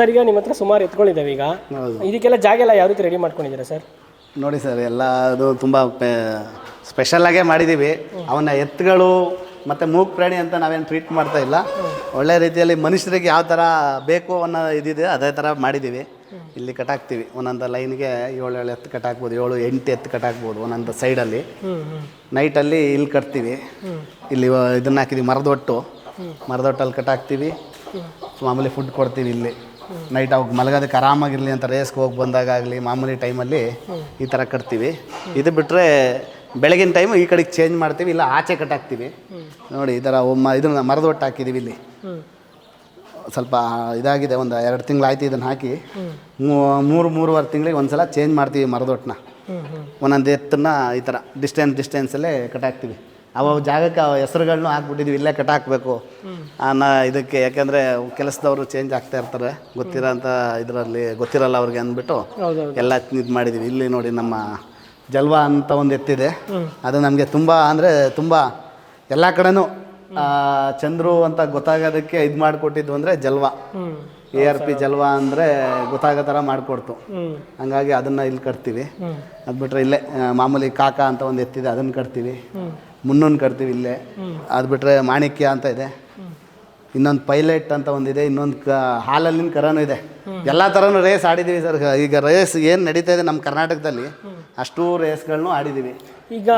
Sir ಈಗ ನಿಮ್ಮ ಹತ್ರ ಸುಮಾರು ಎತ್ಕೊಂಡಿದ್ದಾವೆ ಈಗ? ಹೌದು. ಇದಕ್ಕೆಲ್ಲ ಜಾಗ ಎಲ್ಲ ಯಾವ ರೀತಿ ರೆಡಿ ಮಾಡ್ಕೊಂಡಿದ್ದೀರಾ ಸರ್? ನೋಡಿ ಸರ್ ಎಲ್ಲ ಅದು ತುಂಬ ಸ್ಪೆಷಲಾಗೇ ಮಾಡಿದ್ದೀವಿ ಅವನ್ನ ಎತ್ತುಗಳು ಮತ್ತು ಮೂಗ್ ಪ್ರಾಣಿ ಅಂತ ನಾವೇನು ಟ್ರೀಟ್ ಮಾಡ್ತಾ ಇಲ್ಲ. ಒಳ್ಳೆ ರೀತಿಯಲ್ಲಿ ಮನುಷ್ಯರಿಗೆ ಯಾವ ಥರ ಬೇಕು ಅನ್ನೋ ಇದಿದೆ ಅದೇ ಥರ ಮಾಡಿದ್ದೀವಿ ಇಲ್ಲಿ ಕಟಾಕ್ತೀವಿ ಒಂದೊಂದು ಲೈನ್ಗೆ ಏಳು ಏಳು ಎತ್ತು ಕಟಾಕ್ಬೋದು ಏಳು ಎಂಟು ಎತ್ತು ಕಟಾಕ್ಬೋದು ಒಂದೊಂದು ಸೈಡಲ್ಲಿ ನೈಟಲ್ಲಿ ಇಲ್ಲಿ ಕಟ್ತೀವಿ. ಇಲ್ಲಿ ಇದನ್ನ ಹಾಕಿದ್ದೀವಿ ಮರದೊಟ್ಟು. ಮರದೊಟ್ಟಲ್ಲಿ ಕಟ್ಟಾಕ್ತೀವಿ. ಮಾಮೂಲಿ ಫುಡ್ ಕೊಡ್ತೀವಿ ಇಲ್ಲಿ. ನೈಟ್ ಅವಾಗ ಮಲಗೋದಕ್ಕೆ ಆರಾಮಾಗಿರಲಿ ಅಂತ ರೇಸ್ಗೆ ಹೋಗಿ ಬಂದಾಗಲಿ ಮಾಮೂಲಿ ಟೈಮಲ್ಲಿ ಈ ಥರ ಕಟ್ತೀವಿ. ಇದು ಬಿಟ್ಟರೆ ಬೆಳಗಿನ ಟೈಮು ಈ ಕಡೆಗೆ ಚೇಂಜ್ ಮಾಡ್ತೀವಿ, ಇಲ್ಲ ಆಚೆ ಕಟ್ಟಾಕ್ತೀವಿ ನೋಡಿ, ಈ ಥರ ಒಮ್ಮ ಇದನ್ನ ಮರದೊಟ್ಟು ಹಾಕಿದ್ದೀವಿ ಇಲ್ಲಿ. ಸ್ವಲ್ಪ ಇದಾಗಿದೆ, ಒಂದು ಎರಡು ತಿಂಗಳಾಯ್ತು ಇದನ್ನು ಹಾಕಿ. ಮೂರು, ಮೂರುವರೆ ತಿಂಗಳಿಗೆ ಒಂದ್ಸಲ ಚೇಂಜ್ ಮಾಡ್ತೀವಿ ಮರದೊಟ್ಟನ್ನ ಒಂದೊಂದು ಎತ್ತನ್ನ ಈ ಥರ ಡಿಸ್ಟೆನ್ಸ್ ಡಿಸ್ಟೆನ್ಸಲ್ಲೇ ಕಟಾಕ್ತೀವಿ ಅವ ಜಾಗಕ್ಕೆ ಹೆಸರುಗಳನ್ನೂ ಹಾಕ್ಬಿಟ್ಟಿದ್ವಿ ಇಲ್ಲೇ ಕಟಾಕಬೇಕು ಅನ್ನೋ ಇದಕ್ಕೆ ಯಾಕೆಂದರೆ ಕೆಲಸದವರು ಚೇಂಜ್ ಆಗ್ತಾ ಇರ್ತಾರೆ ಗೊತ್ತಿರೋಂಥ ಇದರಲ್ಲಿ ಗೊತ್ತಿರಲ್ಲ ಅವ್ರಿಗೆ ಅಂದ್ಬಿಟ್ಟು ಎಲ್ಲ ಇದು ಮಾಡಿದ್ದೀವಿ ಇಲ್ಲಿ ನೋಡಿ ನಮ್ಮ ಜಲ್ವಾ ಅಂತ ಒಂದು ಎತ್ತಿದೆ. ಅದು ನಮಗೆ ತುಂಬ ಅಂದರೆ ತುಂಬ ಎಲ್ಲ ಕಡೆನೂ ಚಂದ್ರು ಅಂತ ಗೊತ್ತಾಗೋದಕ್ಕೆ ಇದು ಮಾಡಿಕೊಟ್ಟಿದ್ದು ಅಂದರೆ Jalwa. A R P Jalwa ಅಂದರೆ ಗೊತ್ತಾಗೋ ಥರ ಮಾಡಿಕೊಡ್ತು. ಹಂಗಾಗಿ ಅದನ್ನು ಇಲ್ಲಿ ಕಟ್ತೀವಿ. ಅದು ಬಿಟ್ಟರೆ ಇಲ್ಲೇ ಮಾಮೂಲಿ ಕಾಕ ಅಂತ ಒಂದು ಎತ್ತಿದೆ ಅದನ್ನು ಕಟ್ತೀವಿ. ಮುನ್ನೂನ್ ಕರ್ತೀವಿ ಇಲ್ಲೇ. ಅದು ಬಿಟ್ಟರೆ ಮಾಣಿಕ್ಯ ಅಂತ ಇದೆ. ಇನ್ನೊಂದು ಪೈಲಟ್ ಅಂತ ಒಂದಿದೆ ಇನ್ನೊಂದು ಕ ಹಾಲಲ್ಲಿನ ಕರನೂ ಇದೆ. ಎಲ್ಲ ಥರನೂ ರೇಸ್ ಆಡಿದ್ದೀವಿ ಸರ್. ಈಗ ರೇಸ್ ಏನು ನಡೀತಾ ಇದೆ ನಮ್ಮ ಕರ್ನಾಟಕದಲ್ಲಿ ಅಷ್ಟು ರೇಸ್ಗಳನ್ನೂ ಆಡಿದ್ದೀವಿ ಈಗ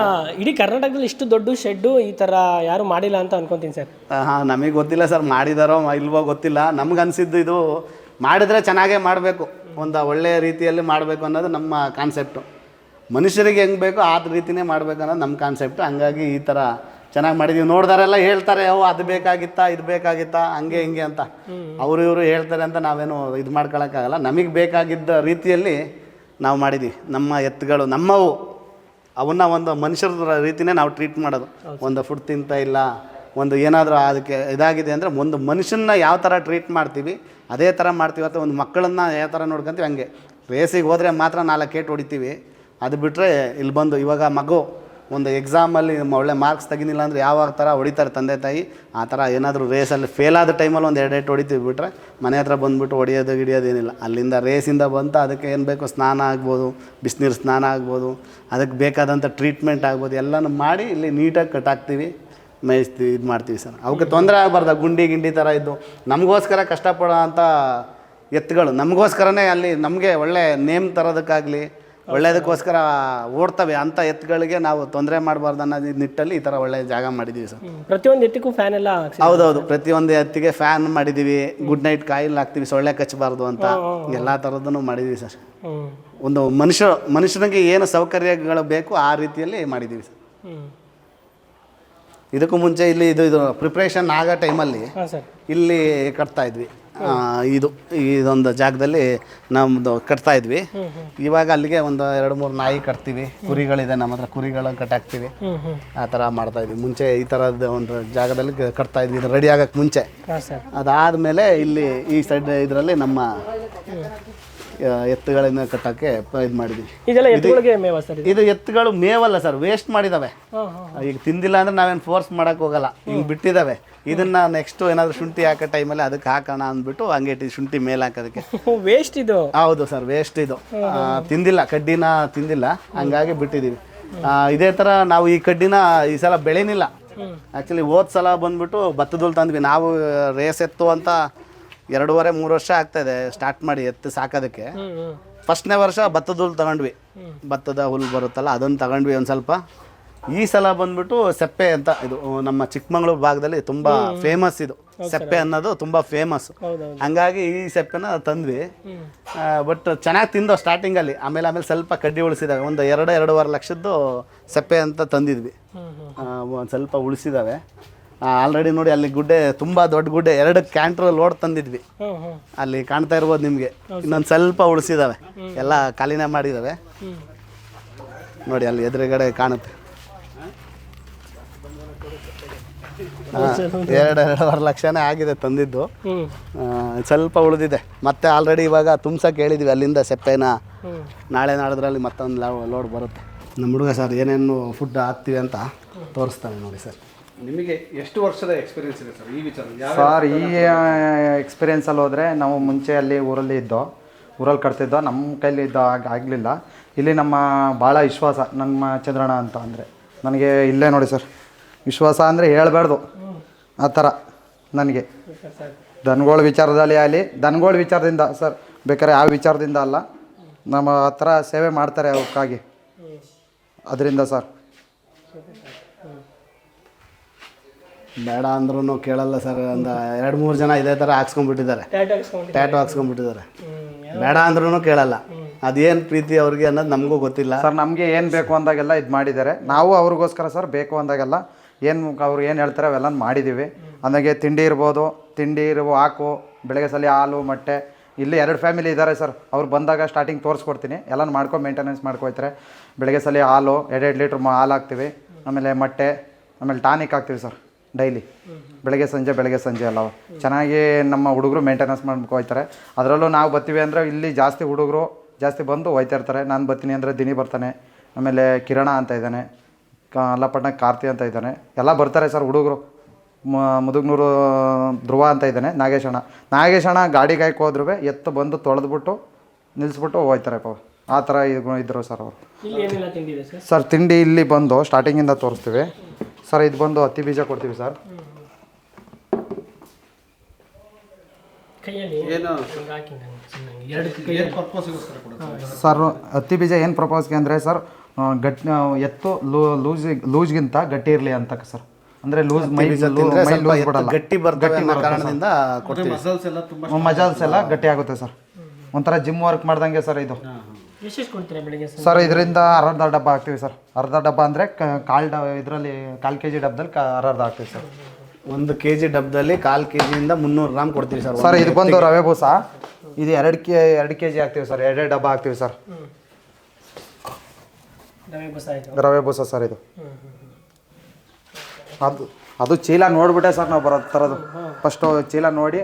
ಇಡೀ ಕರ್ನಾಟಕದಲ್ಲಿ ಇಷ್ಟು ದೊಡ್ಡ ಶೆಡ್ಡು ಈ ಥರ ಯಾರು ಮಾಡಿಲ್ಲ ಅಂತ ಅನ್ಕೊಂತೀನಿ ಸರ್. ಹಾಂ ನಮಗೆ ಗೊತ್ತಿಲ್ಲ ಸರ್ ಮಾಡಿದಾರೋ ಇಲ್ವೋ ಗೊತ್ತಿಲ್ಲ. ನಮ್ಗೆ ಅನಿಸಿದ್ದು ಇದು ಮಾಡಿದರೆ ಚೆನ್ನಾಗೇ ಮಾಡಬೇಕು. ಒಂದು ಒಳ್ಳೆಯ ರೀತಿಯಲ್ಲಿ ಮಾಡಬೇಕು ಅನ್ನೋದು ನಮ್ಮ ಕಾನ್ಸೆಪ್ಟು ಮನುಷ್ಯರಿಗೆ ಹೆಂಗೆ ಬೇಕೋ ಆ ರೀತಿನೇ ಮಾಡಬೇಕು ಅನ್ನೋದು ನಮ್ಮ ಕಾನ್ಸೆಪ್ಟ್ ಹಂಗಾಗಿ ಈ ಥರ ಚೆನ್ನಾಗಿ ಮಾಡಿದ್ದೀವಿ ನೋಡ್ದಾರೆಲ್ಲ ಹೇಳ್ತಾರೆ, ಓ, ಅದು ಬೇಕಾಗಿತ್ತಾ, ಇದು ಬೇಕಾಗಿತ್ತಾ, ಹಂಗೆ ಹಿಂಗೆ ಅಂತ. ಅವರು ಇವರು ಹೇಳ್ತಾರೆ ಅಂತ ನಾವೇನು ಇದು ಮಾಡ್ಕೊಳಕ್ಕಾಗಲ್ಲ. ನಮಗೆ ಬೇಕಾಗಿದ್ದ ರೀತಿಯಲ್ಲಿ ನಾವು ಮಾಡಿದ್ದೀವಿ ನಮ್ಮ ಎತ್ತುಗಳು ನಮ್ಮವು. ಅವನ್ನ ಒಂದು ಮನುಷ್ಯರ ರೀತಿನೇ ನಾವು ಟ್ರೀಟ್ ಮಾಡೋದು. ಒಂದು ಫುಡ್ ತಿಂತಾ ಇಲ್ಲ, ಒಂದು ಏನಾದರೂ ಅದಕ್ಕೆ ಇದಾಗಿದೆ ಅಂದರೆ ಒಂದು ಮನುಷ್ಯನ ಯಾವ ಥರ ಟ್ರೀಟ್ ಮಾಡ್ತೀವಿ, ಅದೇ ಥರ ಮಾಡ್ತೀವಿ. ಅಥವಾ ಒಂದು ಮಕ್ಕಳನ್ನ ಯಾವ ಥರ ನೋಡ್ಕೊಂತೀವಿ, ಹಂಗೆ. ರೇಸಿಗೆ ಹೋದರೆ ಮಾತ್ರ ನಾಲ್ಕು ಏಟ್ ಹೊಡಿತೀವಿ. ಅದು ಬಿಟ್ಟರೆ ಇಲ್ಲಿ ಬಂದು ಇವಾಗ ಮಗು ಒಂದು ಎಕ್ಸಾಮಲ್ಲಿ ಒಳ್ಳೆ ಮಾರ್ಕ್ಸ್ ತೆಗಿನಿಲ್ಲ ಅಂದರೆ ಯಾವಾಗ ಥರ ಹೊಡಿತಾರೆ ತಂದೆ ತಾಯಿ, ಆ ಥರ ಏನಾದರೂ ರೇಸಲ್ಲಿ ಫೇಲ್ ಆದ ಟೈಮಲ್ಲಿ ಒಂದು ಎರಡು ಹೊಡಿತೀವಿ ಬಿಟ್ಟರೆ ಮನೆ ಹತ್ರ ಬಂದುಬಿಟ್ಟು ಹೊಡಿಯೋದು ಗಿಡಿಯೋದೇನಿಲ್ಲ ಅಲ್ಲಿಂದ ರೇಸಿಂದ ಬಂತು ಅದಕ್ಕೆ ಏನು ಬೇಕು ಸ್ನಾನ ಆಗ್ಬೋದು, ಬಿಸಿನೀರು ಸ್ನಾನ ಆಗ್ಬೋದು, ಅದಕ್ಕೆ ಬೇಕಾದಂಥ ಟ್ರೀಟ್ಮೆಂಟ್ ಆಗ್ಬೋದು, ಎಲ್ಲನೂ ಮಾಡಿ ಇಲ್ಲಿ ನೀಟಾಗಿ ಕಟ್ಟಾಕ್ತೀವಿ ಮೇಯಿಸ್ತೀವಿ, ಇದು ಮಾಡ್ತೀವಿ ಸರ್. ಅವಕ್ಕೆ ತೊಂದರೆ ಆಗಬಾರ್ದು, ಗುಂಡಿ ಗಿಂಡಿ ಥರ ಇದ್ದು. ನಮಗೋಸ್ಕರ ಕಷ್ಟಪಡೋ ಅಂಥ ಎತ್ತುಗಳು ನಮಗೋಸ್ಕರನೇ ಅಲ್ಲಿ ನಮಗೆ ಒಳ್ಳೆ ನೇಮ್ ತರೋದಕ್ಕಾಗಲಿ ಒಳ್ಳೇದಕ್ಕೋಸ್ಕರ ಓಡ್ತವೆ ಅಂತ ಎತ್ತುಗಳಿಗೆ ನಾವು ತೊಂದರೆ ಮಾಡಬಾರ್ದು ಅನ್ನೋದು ನಿಟ್ಟಲ್ಲಿ ಈ ಥರ ಒಳ್ಳೆ ಜಾಗ ಮಾಡಿದ್ದೀವಿ ಸರ್. ಪ್ರತಿಯೊಂದು ಎತ್ತಿಗೂ ಫ್ಯಾನ್ ಎಲ್ಲ ಹೌದೌದು ಪ್ರತಿಯೊಂದು ಎತ್ತಿಗೆ ಫ್ಯಾನ್ ಮಾಡಿದ್ದೀವಿ. ಗುಡ್ ನೈಟ್ ಕಾಯಿಲ್ ಹಾಕ್ತೀವಿ ಸೊಳ್ಳೆ ಕಚ್ಚಬಾರ್ದು ಅಂತ. ಎಲ್ಲ ಥರದ್ದನ್ನು ಮಾಡಿದ್ದೀವಿ ಸರ್. ಒಂದು ಮನುಷ್ಯ ಮನುಷ್ಯನಿಗೆ ಏನು ಸೌಕರ್ಯಗಳು ಬೇಕು ಆ ರೀತಿಯಲ್ಲಿ ಮಾಡಿದ್ದೀವಿ ಸರ್. ಇದಕ್ಕೂ ಮುಂಚೆ ಇಲ್ಲಿ ಇದು ಇದು ಪ್ರಿಪ್ರೇಷನ್ ಆಗೋ ಟೈಮಲ್ಲಿ ಇಲ್ಲಿ ಕಟ್ತಾ ಇದ್ವಿ. ಇದು ಇದೊಂದು ಜಾಗದಲ್ಲಿ ನಮ್ಮದು ಕಟ್ತಾ ಇದ್ವಿ. ಇವಾಗ ಅಲ್ಲಿಗೆ ಒಂದು ಎರಡು ಮೂರು ನಾಯಿ ಕಟ್ತೀವಿ. ಕುರಿಗಳಿದೆ ನಮ್ಮ ಹತ್ರ ಕುರಿಗಳನ್ನ ಕಟ್ಟಾಕ್ತೀವಿ. ಆ ಥರ ಮಾಡ್ತಾ ಇದ್ವಿ. ಮುಂಚೆ ಈ ಥರದ ಒಂದು ಜಾಗದಲ್ಲಿ ಕಟ್ತಾ ಇದ್ವಿ. ಇದು ರೆಡಿ ಆಗಕ್ಕೆ ಮುಂಚೆ. ಅದಾದಮೇಲೆ ಇಲ್ಲಿ ಈ ಸೈಡ್ ಇದರಲ್ಲಿ ನಮ್ಮ ಎತ್ತುಗಳನ್ನ ಕಟ್ಟಕ್ಕೆ ಇದು ಮಾಡಿದ್ವಿ. ಇದೆಲ್ಲ ಎತ್ತುಗಳಿಗೆ ಮೇವ ಸರ್ ಇದು? ಇದು ಎತ್ತುಗಳು ಮೇವಲ್ಲ ಸರ್ ವೇಸ್ಟ್ ಮಾಡಿದಾವೆ. ಹಾಂ ಹಾಂ ಈಗ ತಿಂದಿಲ್ಲ ಅಂದ್ರೆ ನಾವೇನು ಫೋರ್ಸ್ ಮಾಡಕ್ ಹೋಗಲ್ಲ. ಹಿಂಗೆ ಬಿಟ್ಟಿದಾವೆ. ಇದನ್ನ ನೆಕ್ಸ್ಟ್ ಏನಾದ್ರು ಶುಂಠಿ ಹಾಕೋ ಟೈಮಲ್ಲಿ ಅದಕ್ಕೆ ಹಾಕೋಣ ಅಂದ್ಬಿಟ್ಟು ಹಂಗೆ ಶುಂಠಿ ಮೇಲೆ ಹಾಕೋದಕ್ಕೆ. ವೇಸ್ಟ್ ಇದು? ಹೌದು ಸರ್ ವೇಸ್ಟ್ ಇದು. ಆ, ತಿಂದಿಲ್ಲ ಕಡ್ಡಿನ ತಿಂದಿಲ್ಲ. ಹಂಗಾಗಿ ಬಿಟ್ಟಿದ್ದೀವಿ ಆ, ಇದೇ ಥರ ನಾವು ಈ ಕಡ್ಡಿನ ಈ ಸಲ ಬೆಳೆನಿಲ್ಲ. ಆ್ಯಕ್ಚುಲಿ ಹೋದ ಸಲ ಬಂದ್ಬಿಟ್ಟು ಭತ್ತದಲ್ಲಿ ತಂದ್ವಿ. ನಾವು ರೇಸ್ ಎತ್ತು ಅಂತ ಎರಡೂವರೆ ಮೂರು ವರ್ಷ ಆಗ್ತಾಯಿದೆ ಸ್ಟಾರ್ಟ್ ಮಾಡಿ ಎತ್ತು ಸಾಕೋದಕ್ಕೆ. ಫಸ್ಟ್ನೇ ವರ್ಷ ಭತ್ತದ ಹುಲ್ ತಗೊಂಡ್ವಿ. ಭತ್ತದ ಹುಲ್ ಬರುತ್ತಲ್ಲ ಅದನ್ನು ತಗೊಂಡ್ವಿ ಒಂದು ಸ್ವಲ್ಪ. ಈ ಸಲ ಬಂದ್ಬಿಟ್ಟು ಸೆಪ್ಪೆ ಅಂತ ಇದು ನಮ್ಮ ಚಿಕ್ಕಮಗಳೂರು ಭಾಗದಲ್ಲಿ ತುಂಬ ಫೇಮಸ್ ಇದು. ಸೆಪ್ಪೆ ಅನ್ನೋದು ತುಂಬ ಫೇಮಸ್ ಹಂಗಾಗಿ ಈ ಸೆಪ್ಪೆನ ತಂದ್ವಿ. ಬಟ್ ಚೆನ್ನಾಗಿ ತಿಂದೋ ಸ್ಟಾರ್ಟಿಂಗಲ್ಲಿ ಆಮೇಲೆ ಆಮೇಲೆ ಸ್ವಲ್ಪ ಕಡ್ಡಿ ಉಳಿಸಿದಾವೆ. ಒಂದು ಎರಡು ಎರಡೂವರೆ ಲಕ್ಷದ್ದು ಸೆಪ್ಪೆ ಅಂತ ತಂದಿದ್ವಿ. ಒಂದು ಸ್ವಲ್ಪ ಉಳಿಸಿದಾವೆ. ಆಲ್ರೆಡಿ ನೋಡಿ ಅಲ್ಲಿ ಗುಡ್ಡೆ ತುಂಬ ದೊಡ್ಡ ಗುಡ್ಡೆ ಎರಡು ಕ್ಯಾಂಟ್ರ್ ಲೋಡ್ ತಂದಿದ್ವಿ. ಅಲ್ಲಿ ಕಾಣ್ತಾ ಇರ್ಬೋದು ನಿಮಗೆ. ಇನ್ನೊಂದು ಸ್ವಲ್ಪ ಉಳಿಸಿದಾವೆ. ಎಲ್ಲ ಖಾಲಿನೇ ಮಾಡಿದಾವೆ. ನೋಡಿ ಅಲ್ಲಿ ಎದುರುಗಡೆ ಕಾಣುತ್ತೆ. ಎರಡು ಎರಡೂವರೆ ಲಕ್ಷನೇ ಆಗಿದೆ ತಂದಿದ್ದು. ಸ್ವಲ್ಪ ಉಳಿದಿದೆ. ಮತ್ತೆ ಆಲ್ರೆಡಿ ಇವಾಗ ತುಂಬ್ಸಕ್ಕೆ ಹೇಳಿದ್ವಿ ಅಲ್ಲಿಂದ ಸೆಪ್ಪೆನ. ನಾಳೆ ನಾಡಿದ್ರಲ್ಲಿ ಮತ್ತೊಂದು ಲೋಡ್ ಬರುತ್ತೆ. ನಮ್ಮ ಹುಡುಗ ಸರ್ ಏನೇನು ಫುಡ್ ಹಾಕ್ತೀವಿ ಅಂತ ತೋರಿಸ್ತಾನೆ ನೋಡಿ ಸರ್. ನಿಮಗೆ ಎಷ್ಟು ವರ್ಷದ ಎಕ್ಸ್ಪೀರಿಯನ್ಸ್ ಇದೆ ಸರ್ ಈ ವಿಚಾರ ಯಾವ ಸರ್ ಈ ಎಕ್ಸ್ಪೀರಿಯೆನ್ಸಲ್ಲಿ ಹೋದರೆ ನಾವು ಮುಂಚೆ ಅಲ್ಲಿ ಊರಲ್ಲಿ ಇದ್ದೋ ಊರಲ್ಲಿ ಕಟ್ತಿದ್ದೋ ನಮ್ಮ ಕೈಲಿ ಇದ್ದ ಆಗಲಿಲ್ಲ. ಇಲ್ಲಿ ನಮ್ಮ ಭಾಳ ವಿಶ್ವಾಸ ನಮ್ಮ ಚಂದ್ರಣ್ಣ ಅಂತ ಅಂದರೆ. ನನಗೆ ಇಲ್ಲೇ ನೋಡಿ ಸರ್ ವಿಶ್ವಾಸ ಅಂದರೆ ಹೇಳಬಾರ್ದು. ಆ ಥರ ನನಗೆ. ದನಗಳ ವಿಚಾರದಲ್ಲಿ ಆಗಲಿ ದನಗಳ ವಿಚಾರದಿಂದ ಸರ್ ಬೇಕಾದ್ರೆ ಯಾವ ವಿಚಾರದಿಂದ ಅಲ್ಲ. ನಮ್ಮ ಹತ್ರ ಸೇವೆ ಮಾಡ್ತಾರೆ ಅವಕ್ಕಾಗಿ. ಅದರಿಂದ ಸರ್ ಬೇಡ ಅಂದ್ರೂ ಕೇಳಲ್ಲ ಸರ್ ಒಂದು ಎರಡು ಮೂರು ಜನ ಇದೇ ಥರ ಹಾಕ್ಸ್ಕೊಂಡ್ಬಿಟ್ಟಿದ್ದಾರೆ. Tattoo ಹಾಕ್ಸ್ಕೊಂಡು tattoo ಹಾಕ್ಸ್ಕೊಂಡ್ಬಿಟ್ಟಿದ್ದಾರೆ. ಬೇಡ ಅಂದ್ರೂ ಕೇಳಲ್ಲ. ಅದೇನು ಪ್ರೀತಿ ಅವ್ರಿಗೆ ಅನ್ನೋದು ನಮಗೂ ಗೊತ್ತಿಲ್ಲ. ಸರ್ ನಮಗೆ ಏನು ಬೇಕು ಅಂದಾಗೆಲ್ಲ ಇದು ಮಾಡಿದ್ದಾರೆ. ನಾವು ಅವ್ರಿಗೋಸ್ಕರ ಸರ್ ಬೇಕು ಅಂದಾಗೆಲ್ಲ ಏನು ಅವ್ರು ಏನು ಹೇಳ್ತಾರೆ ಅವೆಲ್ಲ ಮಾಡಿದ್ದೀವಿ ಅಂದಾಗೆ ತಿಂಡಿ ಇರ್ಬೋದು ತಿಂಡಿ ಇರುವ ಹಾಕು ಬೆಳಗ್ಗೆ ಸಲ ಹಾಲು ಮೊಟ್ಟೆ. ಇಲ್ಲಿ ಎರಡು ಫ್ಯಾಮಿಲಿ ಇದ್ದಾರೆ ಸರ್. ಅವ್ರು ಬಂದಾಗ ಸ್ಟಾರ್ಟಿಂಗ್ ತೋರಿಸ್ಕೊಡ್ತೀನಿ. ಎಲ್ಲ ಮಾಡ್ಕೊಂಡು ಮೇಂಟೆನೆನ್ಸ್ ಮಾಡ್ಕೊಯ್ತಾರೆ. ಬೆಳಗ್ಗೆ ಸಲ ಹಾಲು ಎರಡೆರಡು ಲೀಟ್ರ್ ಹಾಲು ಹಾಕ್ತೀವಿ. ಆಮೇಲೆ ಮೊಟ್ಟೆ ಆಮೇಲೆ ಟಾನಿಕ್ ಹಾಕ್ತೀವಿ ಸರ್. ಡೈಲಿ. ಬೆಳಗ್ಗೆ ಸಂಜೆ ಬೆಳಗ್ಗೆ ಸಂಜೆ ಅಲ್ಲ ಚೆನ್ನಾಗಿ ನಮ್ಮ ಹುಡುಗರು ಮೇಂಟೆನೆನ್ಸ್ ಮಾಡ್ಬೇಕು ಹೋಗ್ತಾರೆ. ಅದರಲ್ಲೂ ನಾವು ಬರ್ತೀವಿ ಅಂದರೆ ಇಲ್ಲಿ ಜಾಸ್ತಿ ಹುಡುಗರು ಜಾಸ್ತಿ ಬಂದು ಹೋಯ್ತಾ ಇರ್ತಾರೆ. ನಾನು ಬರ್ತೀನಿ ಅಂದರೆ ದಿನಿ ಬರ್ತಾನೆ. ಆಮೇಲೆ ಕಿರಣ ಅಂತ ಇದ್ದಾನೆ. ಕ ಅಲ್ಲಪಟ್ಟಣ ಕಾರ್ತಿ ಅಂತ ಇದ್ದಾನೆ. ಎಲ್ಲ ಬರ್ತಾರೆ ಸರ್ ಹುಡುಗರು. ಮುದುಗ್ನೂರು ಧ್ರುವ ಅಂತ ಇದ್ದಾನೆ ನಾಗೇಶಣ್ಣ ನಾಗೇಶಣ್ಣ ಗಾಡಿ ಕಾಯಕ್ಕೆ ಹೋದ್ರೂ ಎತ್ತು ಬಂದು ತೊಳೆದ್ಬಿಟ್ಟು ನಿಲ್ಲಿಸ್ಬಿಟ್ಟು ಹೋಯ್ತಾರೆ ಪಾಪ. ಆ ಥರ ಇದು ಇದ್ರು ಸರ್ ಅವರು. ಸರ್? ತಿಂಡಿ ಇಲ್ಲಿ ಬಂದು ಸ್ಟಾರ್ಟಿಂಗಿಂದ ತೋರಿಸ್ತೀವಿ. ಸರ್ ಇದು ಬಂದು ಹತ್ತಿ ಬೀಜ ಕೊಡ್ತೀವಿ ಸರ್. ಸರ್? ಹತ್ತಿ ಬೀಜ ಏನು ಪ್ರಪೋಸ್ಗೆ ಅಂದರೆ ಸರ್ ಗಟ್ಟಿ ಎತ್ತು ಲೂ ಲೂಸ್ ಲೂಸ್ಗಿಂತ ಗಟ್ಟಿ ಇರಲಿ ಅಂತ ಸರ್. ಅಂದರೆ ಲೂಸ್ ಮೈ ಮೈ ಸ್ವಲ್ಪ ಲೂಸ್ ಬಿಡಲ್ಲ. ಗಟ್ಟಿ ಗಟ್ಟಿ ಕಾರಣದಿಂದ ಕೊಡ್ತೀವಿ. ಮಸಲ್ಸ್ ಎಲ್ಲ ತುಂಬ ಮಜಾಲ್ಸ್ ಎಲ್ಲ ಗಟ್ಟಿ ಆಗುತ್ತೆ ಸರ್. ಒಂಥರ ಜಿಮ್ ವರ್ಕ್ ಮಾಡ್ದಂಗೆ ಸರ್ ಇದು. ಸರ್ ಸರ್ ಇದರಿಂದ ಅರ್ಧ ಡಬ್ಬ ಹಾಕ್ತೀವಿ ಸರ್. ಅರ್ಧ ಡಬ್ಬ ಅಂದರೆ ಕಾಲು ಡ ಇದರಲ್ಲಿ ಕಾಲು ಕೆ ಜಿ ಡಬ್ಬದಲ್ಲಿ ಅರ್ಧ ಹಾಕ್ತೀವಿ ಸರ್. ಒಂದು ಕೆ ಜಿ ಡಬ್ಬದಲ್ಲಿ ಕಾಲು ಕೆ ಜಿಯಿಂದ ಮುನ್ನೂರು ಗ್ರಾಮ್ ಕೊಡ್ತೀವಿ ಸರ್. ಸರ್ ಇದು ಬಂದು ರವೆ ಬೂಸ ಇದು ಎರಡು ಕೆ ಎರಡು ಕೆ ಜಿ ಹಾಕ್ತೀವಿ ಸರ್. ಎರಡೆರಡು ಡಬ್ಬ ಹಾಕ್ತೀವಿ ಸರ್. ರವೆ ಬಸ ಆಯಿತು. ರವೆ ಬೂಸ ಸರ್ ಇದು. ಅದು ಅದು ಚೀಲ ನೋಡ್ಬಿಟ್ಟೆ ಸರ್ ನಾವು ಬರೋದು ತರೋದು ಫಸ್ಟು ಚೀಲ ನೋಡಿ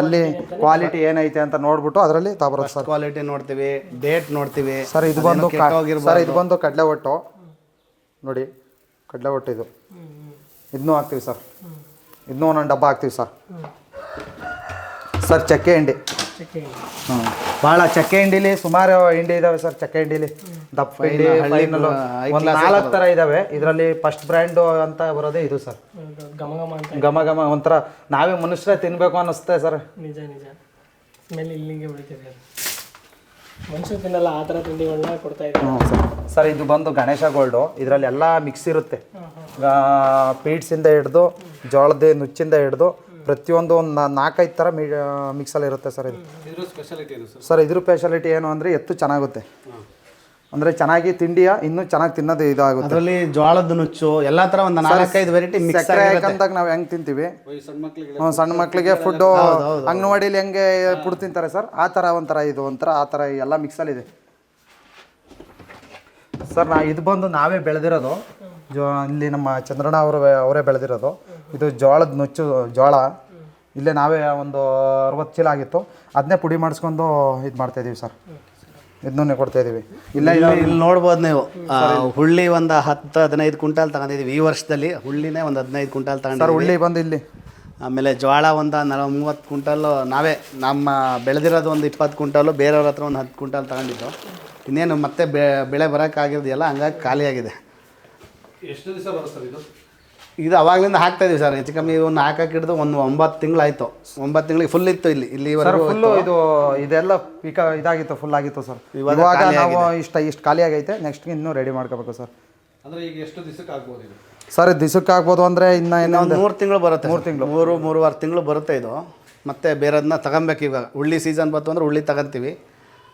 ಅಲ್ಲಿ ಕ್ವಾಲಿಟಿ ಏನೈತೆ ಅಂತ ನೋಡ್ಬಿಟ್ಟು ಅದರಲ್ಲಿ ತಗೊಬರೋದು ಸರ್. ಕ್ವಾಲಿಟಿ ನೋಡ್ತೀವಿ ಡೇಟ್ ನೋಡ್ತೀವಿ ಸರ್ ಇದು ಬಂದು ಸರ್ ಇದು ಬಂದು ಕಡಲೆ ಒಟ್ಟು. ನೋಡಿ ಕಡಲೆ ಒಟ್ಟು ಇದು. ಇದನ್ನೂ ಹಾಕ್ತೀವಿ ಸರ್. ಇದನ್ನೂ ಒಂದೊಂದು ಡಬ್ಬ ಹಾಕ್ತೀವಿ ಸರ್. ಸರ್ ಚಕ್ಕೆ ಹಿಂಡಿ. ಹ್ಞೂ ಭಾಳ ಚಕ್ಕೆ ಹಿಂಡಿಲಿ ಸುಮಾರು ಹಿಂಡಿ ಇದಾವೆ ಸರ್ ಚಕ್ಕೆ ಹಿಂಡಿಲಿ. ದಪ್ಪ ಹಿಂಡಿ ಒಂದು ನಾಲ್ಕು ಥರ ಇದಾವೆ. ಇದರಲ್ಲಿ ಫಸ್ಟ್ ಬ್ರ್ಯಾಂಡು ಅಂತ ಬರೋದೇ ಇದು ಸರ್. ಘಮ ಘಮ ಅಂತ ಘಮ ಘಮ ಒಂಥರ ನಾವೇ ಮನುಷ್ಯರೇ ತಿನ್ನಬೇಕು ಅನ್ನಿಸ್ತೇ ಸರ್. ನಿಜ ನಿಜ. ಸ್ಮೆಲ್ ಇಲ್ಲಿಗೆ ಮನುಷ್ಯ ಮನುಷ್ಯರು ತಿನ್ನಲ್ಲ ಆ ಥರ ತಿಂಡಿಗಳನ್ನ ಕೊಡ್ತಾ ಇದ್ದಾರೆ. ಸರ್. ಸರ್ ಇದು ಬಂದು ಗಣೇಶ ಗೋಲ್ಡು. ಇದರಲ್ಲಿ ಎಲ್ಲ ಮಿಕ್ಸ್ ಇರುತ್ತೆ. ಪೀಟ್ಸಿಂದ ಹಿಡ್ದು ಜೋಳದ ನುಚ್ಚಿಂದ ಹಿಡ್ದು ಪ್ರತಿಯೊಂದು ಒಂದು ನಾಲ್ಕೈದು ಥರ ಮಿ ಮಿಕ್ಸಲ್ಲಿ ಇರುತ್ತೆ ಸರ್ ಇದು. ಸರ್. ಸರ್ ಇದ್ರ ಸ್ಪೆಷಾಲಿಟಿ ಏನು ಅಂದರೆ ಎತ್ತು ಚೆನ್ನಾಗುತ್ತೆ. ಅಂದರೆ ಚೆನ್ನಾಗಿ ತಿಂಡಿಯ ಇನ್ನೂ ಚೆನ್ನಾಗಿ ತಿನ್ನೋದು ಇದಾಗುತ್ತೆ. ಅದರಲ್ಲಿ ಜೋಳದ ನುಚ್ಚು ಎಲ್ಲ ತರ ಒಂದು ನಾಲ್ಕೈದು ವೆರೈಟಿ ಮಿಕ್ಸ್ ಸಕ್ಕರೆ ಹಾಕಂದಾಗ ನಾವು ಹೆಂಗೆ ತಿಂತೀವಿ? ಸಣ್ಣ ಮಕ್ಳಿಗೆ ಹ್ಞೂ, ಸಣ್ಣ ಮಕ್ಕಳಿಗೆ ಫುಡ್ಡು ಅಂಗನವಾಡಿಲಿ ಹೆಂಗೆ ಫುಡ್ ತಿಂತಾರೆ ಸರ್? ಆ ಥರ ಒಂಥರ ಇದು ಒಂಥರ ಆ ಥರ ಎಲ್ಲ ಮಿಕ್ಸಲ್ಲಿದೆ ಸರ್ ನಾ ಇದು ಬಂದು ನಾವೇ ಬೆಳೆದಿರೋದು. ಜೋ ಇಲ್ಲಿ ನಮ್ಮ ಚಂದ್ರಣ್ಣ ಅವರು ಅವರೇ ಬೆಳೆದಿರೋದು. ಇದು ಜೋಳದ ನುಚ್ಚು ಜೋಳ. ಇಲ್ಲೇ ನಾವೇ ಒಂದು ಅರವತ್ತು ಚೀಲ ಆಗಿತ್ತು. ಅದನ್ನೇ ಪುಡಿ ಮಾಡಿಸ್ಕೊಂಡು ಇದು ಮಾಡ್ತಾಯಿದ್ದೀವಿ ಸರ್. ಇದನ್ನೇ ಕೊಡ್ತಾಯಿದ್ದೀವಿ ಇಲ್ಲ ಇಲ್ಲಿ. ಇಲ್ಲಿ ನೋಡ್ಬೋದು ನೀವು. ಆ, ಹುಳ್ಳಿ ಒಂದು ಹತ್ತು ಹದಿನೈದು ಕ್ವಿಂಟಾಲ್ ತಗೊಂಡಿದ್ದೀವಿ ಈ ವರ್ಷದಲ್ಲಿ ಹುಳ್ಳಿನೇ ಒಂದು ಹದಿನೈದು ಕ್ವಿಂಟಾಲ್ ಸರ್ ಹುಳ್ಳಿ ಉಳ್ಳಿ ಬಂದು ಇಲ್ಲಿ. ಆಮೇಲೆ ಜೋಳ ಒಂದು ನಲ ಮೂವತ್ತು ಕ್ವಿಂಟಾಲು ನಾವೇ ನಮ್ಮ ಬೆಳೆದಿರೋದು ಒಂದು ಇಪ್ಪತ್ತು ಕ್ವಿಂಟಾಲು ಬೇರೆಯವ್ರ ಹತ್ರ ಒಂದು ಹತ್ತು ಕ್ವಿಂಟಾಲ್ ತಗೊಂಡಿದ್ದು. ಇನ್ನೇನು ಮತ್ತೆ ಬೆ ಬೆಳೆ ಬರೋಕ್ಕಾಗಿರೋದಿಲ್ಲ ಹಂಗಾಗಿ ಖಾಲಿಯಾಗಿದೆ. ಎಷ್ಟು ದಿವಸ ಬರುತ್ತೆ ಸರ್ ಇದು? ಇದು ಅವಾಗಲಿಂದ ಹಾಕ್ತಾ ಇದೀವಿ ಸರ್. ಹೆಚ್ಚು ಕಮ್ಮಿ ಒಂದು ಹಾಕಕ್ಕೆ ಹಿಡಿದು ಒಂದು ಒಂಬತ್ತು ತಿಂಗಳಾಯ್ತು. ಒಂಬತ್ತು ತಿಂಗಳಿಗೆ ಫುಲ್ ಇತ್ತು ಇಲ್ಲಿ. ಸರ್ ಇಲ್ಲಿವರೆಗೂ ಫುಲ್ಲು ಇದು ಇದೆಲ್ಲ ಪಿಕ ಇದಾಗಿತ್ತು ಫುಲ್ ಆಗಿತ್ತು ಸರ್. ಇವಾಗ ನಾವು ಇಷ್ಟ ಇಷ್ಟು ಖಾಲಿ ಆಗೈತೆ. ನೆಕ್ಸ್ಟ್ ಇನ್ನೂ ರೆಡಿ ಮಾಡ್ಕೋಬೇಕು ಸರ್. ಅಂದ್ರೆ ಈಗ ಎಷ್ಟು ದಿವಸಕ್ಕೆ ಆಗ್ಬೋದು ಇದು? ಸರ್ ದಿವಸಕ್ಕೆ ಆಗ್ಬೋದು ಅಂದರೆ ಇನ್ನು ಒಂದು ಇನ್ನೊಂದು ಮೂರು ತಿಂಗಳು ಬರುತ್ತೆ ಮೂರು ತಿಂಗಳು. ಮೂರು ಮೂರುವರೆ ತಿಂಗಳು ಬರುತ್ತೆ ಇದು. ಮತ್ತೆ ಬೇರೆದನ್ನ ತಗೊಬೇಕು ಇವಾಗ. ಹುಳ್ಳಿ ಸೀಸನ್ ಬಂತು ಅಂದ್ರೆ ಹುಳ್ಳಿ ತಗೊಂತೀವಿ.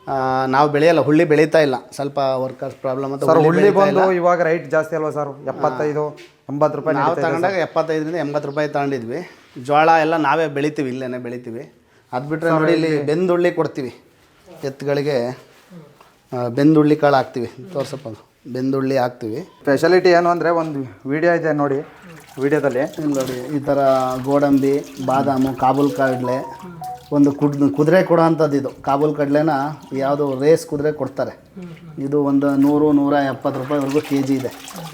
ಆ, ನಾವು ಬೆಳೆಯಲ್ಲ ಹುಳ್ಳಿ ಬೆಳೀತಾ ಇಲ್ಲ. ಸ್ವಲ್ಪ ವರ್ಕರ್ಸ್ ಪ್ರಾಬ್ಲಮ್ ಅಂತ ಸರ್ ಹುಳ್ಳಿ ಬಂದು ಇವಾಗ ರೈಟ್ ಜಾಸ್ತಿ ಅಲ್ವಾ ಸರ್? ಎಪ್ಪತ್ತೈದು ಎಂಬತ್ತು ರೂಪಾಯಿ ನಾವು ತಗೊಂಡಾಗ ಎಪ್ಪತ್ತೈದರಿಂದ ಎಂಬತ್ತು ರೂಪಾಯಿ ತಗೊಂಡಿದ್ವಿ. ಜೋಳ ಎಲ್ಲ ನಾವೇ ಬೆಳಿತೀವಿ ಇಲ್ಲೇನೆ ಬೆಳಿತೀವಿ. ಅದು ಬಿಟ್ಟರೆ ನೋಡಿ ಇಲ್ಲಿ ಬೆಂದುಳ್ಳಿ ಕೊಡ್ತೀವಿ. ಎತ್ತುಗಳಿಗೆ ಬೆಂದುಳ್ಳಿ ಕಾಳು ಹಾಕ್ತೀವಿ. ತೋರ್ಸಪ್ಪ ಅದು. ಬೆಂದುಳ್ಳಿ ಹಾಕ್ತೀವಿ. ಸ್ಪೆಷಾಲಿಟಿ ಏನು ಅಂದರೆ ಒಂದು ವಿಡಿಯೋ ಇದೆ ನೋಡಿ ವಿಡಿಯೋದಲ್ಲಿ ನೋಡಿ ಈ ಥರ ಗೋಡಂಬಿ ಬಾದಾಮು ಕಾಬೂಲ್ ಕಡಲೆ ಒಂದು ಕುಡ್ ಕುದುರೆ ಕೊಡೋ ಅಂಥದ್ದು ಇದು. ಕಾಬೂಲ್ ಕಡಲೆನ ಯಾವುದು ರೇಸ್ ಕುದುರೆ ಕೊಡ್ತಾರೆ. ಇದು ಒಂದು ನೂರು ನೂರ ಎಪ್ಪತ್ತು ರೂಪಾಯಿವರೆಗೂ ಕೆ ಜಿ ಇದೆ.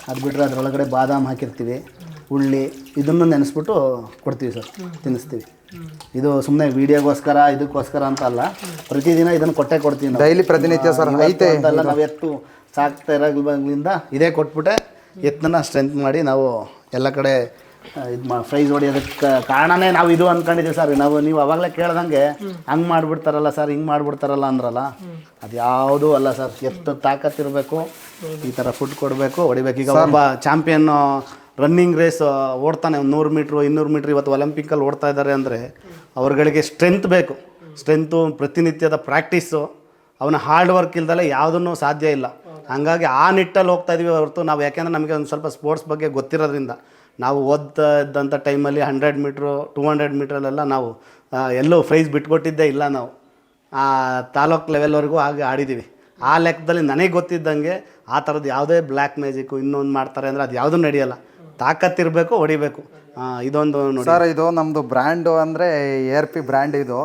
ಅದು ಬಿಟ್ಟರೆ ಅದರೊಳಗಡೆ ಬಾದಾಮ್ ಹಾಕಿರ್ತೀವಿ ಉಳ್ಳಿ ಇದನ್ನು ನೆನೆಸ್ಬಿಟ್ಟು ಕೊಡ್ತೀವಿ ಸರ್ ತಿನ್ನಿಸ್ತೀವಿ. ಇದು ಸುಮ್ಮನೆ ವೀಡಿಯೋಗೋಸ್ಕರ ಇದಕ್ಕೋಸ್ಕರ ಅಂತ ಅಲ್ಲ ಪ್ರತಿದಿನ ಇದನ್ನು ಕೊಟ್ಟೆ ಕೊಡ್ತೀವಿ ಡೈಲಿ ಪ್ರತಿನಿತ್ಯ ಸರ್ ಐತೆ. ಅಂತಲ್ಲ ನಾವು ಎತ್ತು ಸಾಕ್ತಾ ಇರೋದ್ರಿಂದ ಇದೇ ಕೊಟ್ಬಿಟ್ಟೆ ಎತ್ತನ್ನ ಸ್ಟ್ರೆಂತ್ ಮಾಡಿ ನಾವು ಎಲ್ಲ ಕಡೆ ಇದು ಮಾ ಪ್ರೈಸ್ ಹೊಡಿಯೋದಕ್ಕೆ ಕಾರಣನೇ ನಾವು ಇದು ಅಂದ್ಕೊಂಡಿದ್ದೀವಿ ಸರ್ ನಾವು ನೀವು ಅವಾಗಲೇ ಕೇಳ್ದಂಗೆ ಹಂಗೆ ಮಾಡಿಬಿಡ್ತಾರಲ್ಲ ಸರ್ ಹಿಂಗೆ ಮಾಡಿಬಿಡ್ತಾರಲ್ಲ ಅಂದ್ರಲ್ಲ ಅದು ಯಾವುದೂ ಅಲ್ಲ ಸರ್ ಎತ್ತು ತಾಕತ್ತಿರಬೇಕು ಈ ಥರ ಫುಡ್ ಕೊಡಬೇಕು ಹೊಡಿಬೇಕು. ಈಗ ಒಬ್ಬ ಚಾಂಪಿಯನ್ ರನ್ನಿಂಗ್ ರೇಸ್ ಓಡ್ತಾನೆ ಒಂದು ನೂರು ಮೀಟ್ರು ಇನ್ನೂರು ಮೀಟ್ರ್ ಇವತ್ತು ಒಲಿಂಪಿಕಲ್ಲಿ ಓಡ್ತಾ ಇದ್ದಾರೆ ಅಂದರೆ ಅವ್ರಗಳಿಗೆ ಸ್ಟ್ರೆಂತ್ ಬೇಕು. ಸ್ಟ್ರೆಂತು ಪ್ರತಿನಿತ್ಯದ ಪ್ರಾಕ್ಟೀಸು ಅವನ ಹಾರ್ಡ್ ವರ್ಕ್ ಇಲ್ದಲೆ ಯಾವುದನ್ನು ಸಾಧ್ಯ ಇಲ್ಲ. ಹಾಗಾಗಿ ಆ ನಿಟ್ಟಲ್ಲಿ ಹೋಗ್ತಾ ಇದೀವಿ ಹೊರತು ನಾವು ಯಾಕೆಂದ್ರೆ ನಮಗೆ ಒಂದು ಸ್ವಲ್ಪ ಸ್ಪೋರ್ಟ್ಸ್ ಬಗ್ಗೆ ಗೊತ್ತಿರೋದ್ರಿಂದ ನಾವು ಓದ್ತಾ ಇದ್ದಂಥ ಟೈಮಲ್ಲಿ ಹಂಡ್ರೆಡ್ ಮೀಟ್ರು ಟೂ ಹಂಡ್ರೆಡ್ ಮೀಟ್ರಲ್ಲೆಲ್ಲ ನಾವು ಎಲ್ಲೂ ಪ್ರೈಸ್ ಬಿಟ್ಕೊಟ್ಟಿದ್ದೇ ಇಲ್ಲ ನಾವು. ಆ ತಾಲೂಕ್ ಲೆವೆಲ್ವರೆಗೂ ಹಾಗೆ ಆಡಿದ್ದೀವಿ ಆ ಲೆಕ್ಕದಲ್ಲಿ ನನಗೆ ಗೊತ್ತಿದ್ದಂಗೆ ಆ ಥರದ್ದು ಯಾವುದೇ ಬ್ಲ್ಯಾಕ್ ಮ್ಯಾಜಿಕ್ಕು ಇನ್ನೊಂದು ಮಾಡ್ತಾರೆ ಅಂದರೆ ಅದು ಯಾವುದೂ ನಡೆಯಲ್ಲ. ತಾಕತ್ತಿರಬೇಕು ಹೊಡಿಬೇಕು. ಇದೊಂದು ನೋಡಿ. ಸರ್ ಇದು ನಮ್ಮದು ಬ್ರ್ಯಾಂಡು ಅಂದರೆ ಏರ್ ಪಿ ಬ್ರ್ಯಾಂಡ್ ಇದು.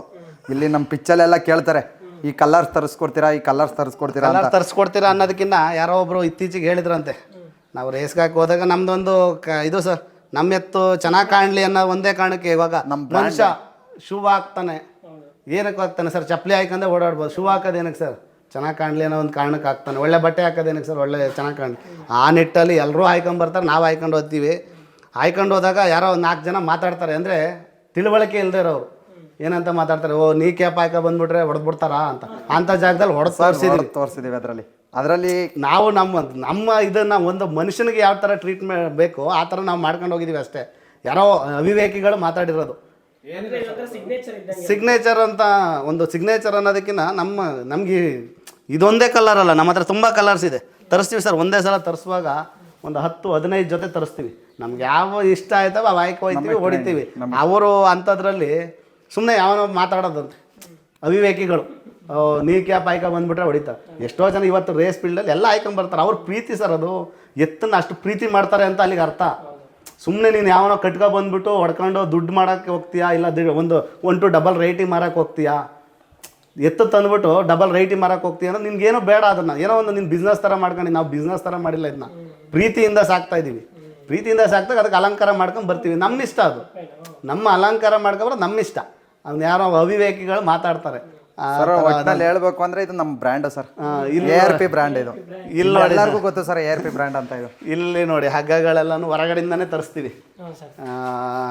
ಇಲ್ಲಿ ನಮ್ಮ ಪಿಚ್ಚಲ್ಲೆಲ್ಲ ಕೇಳ್ತಾರೆ ಈ ಕಲರ್ಸ್ ತರಿಸ್ಕೊಡ್ತೀರಾ ಈ ಕಲರ್ಸ್ ತರಿಸ್ಕೊಡ್ತೀರಾ ಕಲರ್ ತರಿಸ್ಕೊಡ್ತೀರಾ ಅನ್ನೋದಕ್ಕಿಂತ ಯಾರೋ ಒಬ್ಬರು ಇತ್ತೀಚೆಗೆ ಹೇಳಿದ್ರಂತೆ. ನಾವು ರೇಸ್ಗಾಕ್ ಹೋದಾಗ ನಮ್ದೊಂದು ಕ ಇದು ಸರ್ ನಮ್ಮ ಎತ್ತು ಚೆನ್ನಾಗಿ ಕಾಣಲಿ ಅನ್ನೋ ಒಂದೇ ಕಾರಣಕ್ಕೆ ಇವಾಗ ನಮ್ಮ ಮನುಷ್ಯ ಶೂ ಹಾಕ್ತಾನೆ. ಏನಕ್ಕೆ ಹಾಕ್ತಾನೆ ಸರ್ ಚಪ್ಪಲಿ ಹಾಕಂದ್ರೆ ಓಡಾಡ್ಬೋದು. ಶೂ ಹಾಕೋದು ಏನಕ್ಕೆ ಸರ್ ಚೆನ್ನಾಗಿ ಕಾಣಲಿ ಅನ್ನೋ ಒಂದು ಕಾರಣಕ್ಕೆ ಹಾಕ್ತಾನೆ. ಒಳ್ಳೆ ಬಟ್ಟೆ ಹಾಕೋದೇನಕ್ಕೆ ಸರ್ ಒಳ್ಳೆ ಚೆನ್ನಾಗಿ ಕಾಣಲಿ. ಆ ನಿಟ್ಟಲ್ಲಿ ಎಲ್ಲರೂ ಹಾಯ್ಕೊಂಡು ಬರ್ತಾರೆ ನಾವು ಹಾಯ್ಕೊಂಡು ಹೋಗ್ತೀವಿ. ಹಾಯ್ಕೊಂಡು ಹೋದಾಗ ಯಾರೋ ಒಂದು ನಾಲ್ಕು ಜನ ಮಾತಾಡ್ತಾರೆ. ಅಂದರೆ ತಿಳುವಳಿಕೆ ಇಲ್ಲದೆ ಇರೋರು. ಏನಂತ ಮಾತಾಡ್ತಾರೆ? ಓ ನೀ ಕ್ಯಾಪ್ ಹಾಕ ಬಂದ್ಬಿಟ್ರೆ ಹೊಡೆದ್ಬಿಡ್ತಾರಾ ಅಂತ. ಅಂಥ ಜಾಗದಲ್ಲಿ ಹೊಡೆದು ತೋರಿಸಿದ್ವಿ ತೋರಿಸಿದೀವಿ ಅದರಲ್ಲಿ. ಅದರಲ್ಲಿ ನಾವು ನಮ್ಮ ನಮ್ಮ ಇದನ್ನು ಒಂದು ಮನುಷ್ಯನಿಗೆ ಯಾವ ಥರ ಟ್ರೀಟ್ಮೆಂಟ್ ಬೇಕೋ ಆ ಥರ ನಾವು ಮಾಡ್ಕೊಂಡು ಹೋಗಿದ್ದೀವಿ ಅಷ್ಟೇ. ಯಾರೋ ಅವಿವೇಕಿಗಳು ಮಾತಾಡಿರೋದು. ಸಿಗ್ನೇಚರ್ ಇದ್ದಂಗೆ ಸಿಗ್ನೇಚರ್ ಅಂತ ಒಂದು ಸಿಗ್ನೇಚರ್ ಅನ್ನೋದಕ್ಕಿಂತ ನಮ್ಮ ನಮಗೆ ಇದೊಂದೇ ಕಲರ್ ಅಲ್ಲ. ನಮ್ಮ ಹತ್ರ ತುಂಬ ಕಲರ್ಸ್ ಇದೆ. ತರಿಸ್ತೀವಿ ಸರ್. ಒಂದೇ ಸಲ ತರಿಸುವಾಗ ಒಂದು ಹತ್ತು ಹದಿನೈದು ಜೊತೆ ತರಿಸ್ತೀವಿ. ನಮ್ಗೆ ಯಾವ ಇಷ್ಟ ಆಯ್ತವ ಅವು ಆಯ್ಕೆ ಹೋಯ್ತೀವಿ ಹೊಡಿತೀವಿ. ಅವರು ಅಂಥದ್ರಲ್ಲಿ ಸುಮ್ಮನೆ ಯಾವನೋ ಮಾತಾಡೋದಂತೆ. ಅವಿವೇಕಿಗಳು. ನೀ ಕ್ಯಾಪ್ ಆಯ್ಕೊಂಡು ಬಂದ್ಬಿಟ್ರೆ ಹೊಡಿತಾರೆ ಎಷ್ಟೋ ಜನ ಇವತ್ತು ರೇಸ್ ಫೀಲ್ಡಲ್ಲಿ ಎಲ್ಲ ಆಯ್ಕೊಂಬರ್ತಾರೆ ಅವ್ರ ಪ್ರೀತಿ ಸರ್ ಅದು. ಎತ್ತನ್ನ ಅಷ್ಟು ಪ್ರೀತಿ ಮಾಡ್ತಾರೆ ಅಂತ ಅಲ್ಲಿಗೆ ಅರ್ಥ. ಸುಮ್ಮನೆ ನೀನು ಯಾವನೋ ಕಟ್ಕೊ ಬಂದ್ಬಿಟ್ಟು ಹೊಡ್ಕೊಂಡು ದುಡ್ಡು ಮಾಡೋಕ್ಕೆ ಹೋಗ್ತೀಯಾ? ಇಲ್ಲ ಒಂದು ಒನ್ ಟು ಡಬಲ್ ರೇಟಿಂಗ್ ಮಾರಕ್ಕೆ ಹೋಗ್ತೀಯಾ? ಎತ್ತು ತಂದ್ಬಿಟ್ಟು ಡಬಲ್ ರೈಟಿಗೆ ಮಾರಕ್ಕೆ ಹೋಗ್ತೀಯ ಅಂದ್ರೆ ನಿನ್ಗೇನೋ ಬೇಡ ಅದನ್ನು. ಏನೋ ಒಂದು ನಿನ್ನ ಬಿಸ್ನೆಸ್ ಥರ ಮಾಡ್ಕೊಂಡು, ನಾವು ಬಿಸ್ನೆಸ್ ಥರ ಮಾಡಿಲ್ಲ ಇದನ್ನ ಪ್ರೀತಿಯಿಂದ ಸಾಕ್ತಾ ಇದ್ದೀವಿ ಪ್ರೀತಿಯಿಂದ ಸಾಕ್ದಾಗ ಅದಕ್ಕೆ ಅಲಂಕಾರ ಮಾಡ್ಕೊಂಡು ಬರ್ತೀವಿ. ನಮ್ಮ ಇಷ್ಟ ಅದು. ನಮ್ಮ ಅಲಂಕಾರ ಮಾಡ್ಕೊಂಡ್ರೆ ನಮ್ಮ ಇಷ್ಟ ಅದನ್ನ ಯಾರೋ ಅವಿವೇಕಿಗಳು ಮಾತಾಡ್ತಾರೆ. ಸರ್ ಒಟ್ಟಿನಲ್ಲಿ ಹೇಳ್ಬೇಕು ಅಂದ್ರೆ ಇದು ನಮ್ಮ brand sir A R P brand ಇದು. ಇಲ್ಲಿ ನೋಡಿ ಎಲ್ಲರಿಗೂ ಗೊತ್ತು sir A R P brand ಅಂತ ಇದು. ಇಲ್ಲಿ ನೋಡಿ ಹಗ್ಗಗಳೆಲ್ಲನೂ ಹೊರಗಡೆಯಿಂದನೇ ತರಿಸ್ತೀವಿ.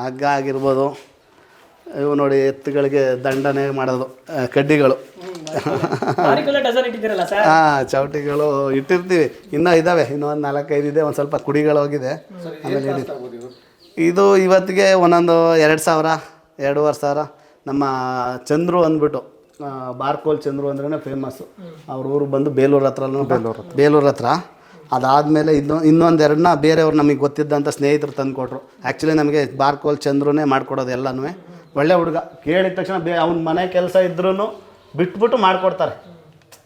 ಹಗ್ಗ ಆಗಿರ್ಬೋದು ಇವು ನೋಡಿ ಎತ್ತುಗಳಿಗೆ ದಂಡನೆ ಮಾಡೋದು ಕಡ್ಡಿಗಳು. ಹಾ ಚೌಟಿಗಳು ಇಟ್ಟಿರ್ತೀವಿ. ಇನ್ನೂ ಇದ್ದಾವೆ ಇನ್ನೂ ಒಂದು ನಾಲ್ಕೈದು ಇದೆ ಒಂದು ಸ್ವಲ್ಪ ಕುಡಿಗಳು ಹೋಗಿದೆ. ಆಮೇಲೆ ಇದು ಇವತ್ತಿಗೆ ಒಂದೊಂದು ಎರಡು ಸಾವಿರ ಎರಡೂವರೆ ಸಾವಿರ ನಮ್ಮ ಚಂದ್ರು ಅಂದ್ಬಿಟ್ಟು. ಬಾರ್ಕೋಲ್ ಚಂದ್ರು ಅಂದ್ರೇ ಫೇಮಸ್ಸು ಅವ್ರ ಊರು ಬಂದು ಬೇಲೂರು ಹತ್ರ ಬೇಲೂರು ಬೇಲೂರು ಹತ್ರ. ಅದಾದಮೇಲೆ ಇನ್ನೊ ಇನ್ನೊಂದೆರಡನ್ನ ಬೇರೆಯವ್ರು ನಮಗೆ ಗೊತ್ತಿದ್ದಂಥ ಸ್ನೇಹಿತರು ತಂದು ಕೊಟ್ರು ಆ್ಯಕ್ಚುಲಿ ನಮಗೆ ಬಾರ್ಕೋಲ್ ಚಂದ್ರನೇ ಮಾಡ್ಕೊಡೋದು ಎಲ್ಲನೂ ಒಳ್ಳೆ ಹುಡುಗ. ಕೇಳಿದ ತಕ್ಷಣ ಬೇ ಅವ್ನ ಮನೆ ಕೆಲಸ ಇದ್ರೂ ಬಿಟ್ಬಿಟ್ಟು ಮಾಡಿಕೊಡ್ತಾರೆ.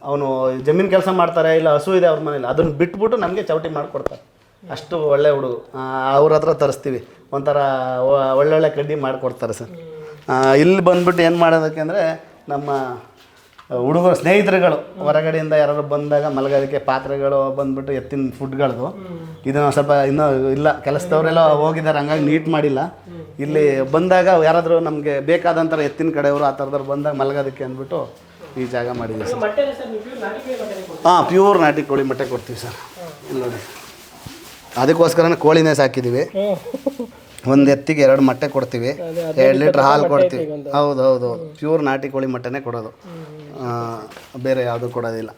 ಅವನು ಜಮೀನು ಕೆಲಸ ಮಾಡ್ತಾರೆ ಇಲ್ಲ ಹಸು ಇದೆ ಅವ್ರ ಮನೇಲಿ ಅದನ್ನು ಬಿಟ್ಬಿಟ್ಟು ನಮಗೆ ಚೌಟಿ ಮಾಡಿಕೊಡ್ತಾರೆ. ಅಷ್ಟು ಒಳ್ಳೆ ಹುಡುಗ ಅವ್ರ ಹತ್ರ ತರಿಸ್ತೀವಿ. ಒಂಥರ ಒಳ್ಳೊಳ್ಳೆ ಕಡ್ಡಿ ಮಾಡಿಕೊಡ್ತಾರೆ ಸರ್. ಇಲ್ಲಿ ಬಂದ್ಬಿಟ್ಟು ಏನು ಮಾಡೋದಕ್ಕೆ ಅಂದರೆ ನಮ್ಮ ಹುಡುಗರು ಸ್ನೇಹಿತರುಗಳು ಹೊರಗಡೆಯಿಂದ ಯಾರಾದ್ರು ಬಂದಾಗ ಮಲಗೋದಕ್ಕೆ ಪಾತ್ರೆಗಳು ಬಂದ್ಬಿಟ್ಟು ಎತ್ತಿನ ಫುಡ್ಗಳದು. ಇದನ್ನು ಸ್ವಲ್ಪ ಇನ್ನೂ ಇಲ್ಲ ಕೆಲಸದವರೆಲ್ಲ ಹೋಗಿದ್ದಾರೆ ಹಂಗಾಗಿ ನೀಟ್ ಮಾಡಿಲ್ಲ. ಇಲ್ಲಿ ಬಂದಾಗ ಯಾರಾದರೂ ನಮಗೆ ಬೇಕಾದಂಥ ಎತ್ತಿನ ಕಡೆಯವರು ಆ ಥರದವ್ರು ಬಂದಾಗ ಮಲಗೋದಕ್ಕೆ ಅಂದ್ಬಿಟ್ಟು ಈ ಜಾಗ ಮಾಡಿದ್ದೀವಿ ಸರ್? ಹಾಂ ಪ್ಯೂರ್ ನಾಟಿ ಕೋಳಿ ಮೊಟ್ಟೆ ಕೊಡ್ತೀವಿ ಸರ್. ಇಲ್ಲಿ ನೋಡಿ. ಅದಕ್ಕೋಸ್ಕರನೇ ಕೋಳಿನೇ ಸಾಕಿದ್ದೀವಿ. ಒಂದು ಎತ್ತಿಗೆ ಎರಡು ಮೊಟ್ಟೆ ಕೊಡ್ತೀವಿ. ಎರಡು ಲೀಟ್ರ್ ಹಾಲು ಕೊಡ್ತೀವಿ. ಹೌದು ಹೌದು. ಪ್ಯೂರ್ ನಾಟಿ ಕೋಳಿ ಮೊಟ್ಟೆನೇ ಕೊಡೋದು. ಬೇರೆ ಯಾವುದೂ ಕೊಡೋದಿಲ್ಲ.